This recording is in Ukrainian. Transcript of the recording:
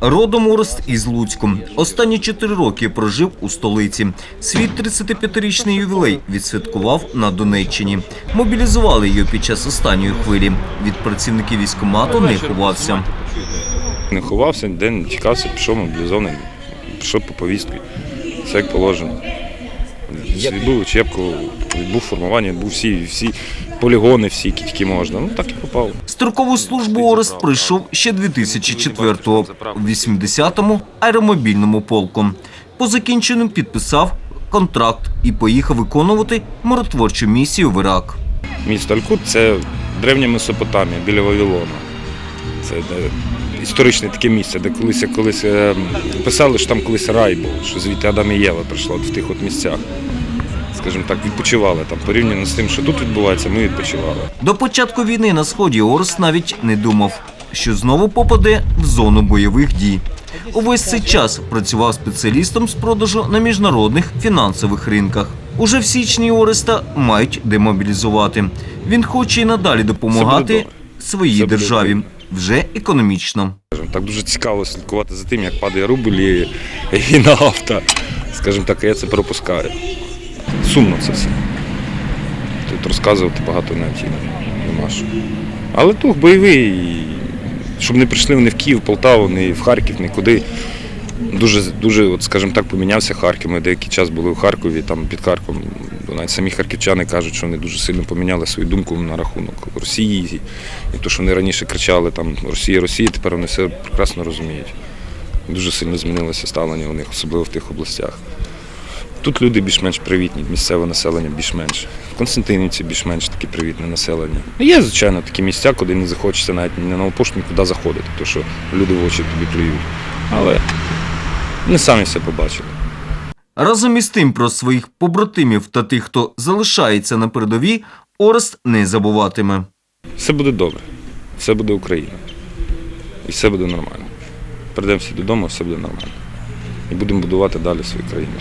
Родом Орст із Луцьку. Останні чотири роки прожив у столиці. Свій 35-річний ювілей відсвяткував на Донеччині. Мобілізували його під час останньої хвилі. Від працівників військомату не ховався. Не ховався, ніде не тікався, пішов мобілізований, пішов по повістки. Все як положено. Відбув учебку, відбув формування, відбув всі, всі полігони, всі, які тільки можна. Ну так і попав. Строкову службу Орест пройшов ще 2004-го у 80-му аеромобільному полку. По закінченню підписав контракт і поїхав виконувати миротворчу місію в Ірак. Місто Алькут це древня Месопотамія біля Вавилона. Це історичне таке місце, де колись, колись е, писали, що там колись рай був, що звідти Адам і Єва прийшла от в тих от місцях. Скажімо так, відпочивали там. Порівняно з тим, що тут відбувається, ми відпочивали. До початку війни на сході Орест навіть не думав, що знову попаде в зону бойових дій. Увесь цей час працював спеціалістом з продажу на міжнародних фінансових ринках. Уже в січні Ореста мають демобілізувати. Він хоче і надалі допомагати своїй державі вже економічно. Так, дуже цікаво слідкувати за тим, як падає рубль і, і. Скажімо так, я це пропускаю. Сумно це все. Тут розказувати багато необхідно. Нема що. Але дух бойовий, щоб не прийшли вони в Київ, Полтаву, ні в Харків, нікуди. Дуже, дуже, от, скажімо так, помінявся Харків. Ми деякий час були в Харкові, там під Харковом. Навіть самі харківчани кажуть, що вони дуже сильно поміняли свою думку на рахунок Росії. І то, що вони раніше кричали там Росія, Росія, тепер вони все прекрасно розуміють. Дуже сильно змінилося ставлення у них, особливо в тих областях. Тут люди більш-менш привітні, місцеве населення більш-менш. В Константинівці більш-менш таке привітне населення. Є, звичайно, такі місця, куди не захочеться навіть ні на нову пошту нікуди заходити, тому що люди в очі тобі плюють. Але вони самі все побачили. Разом із тим про своїх побратимів та тих, хто залишається на передовій, Орест не забуватиме. Все буде добре, все буде Україна. І все буде нормально. Прийдемо всі додому, все буде нормально. І будемо будувати далі свою країну.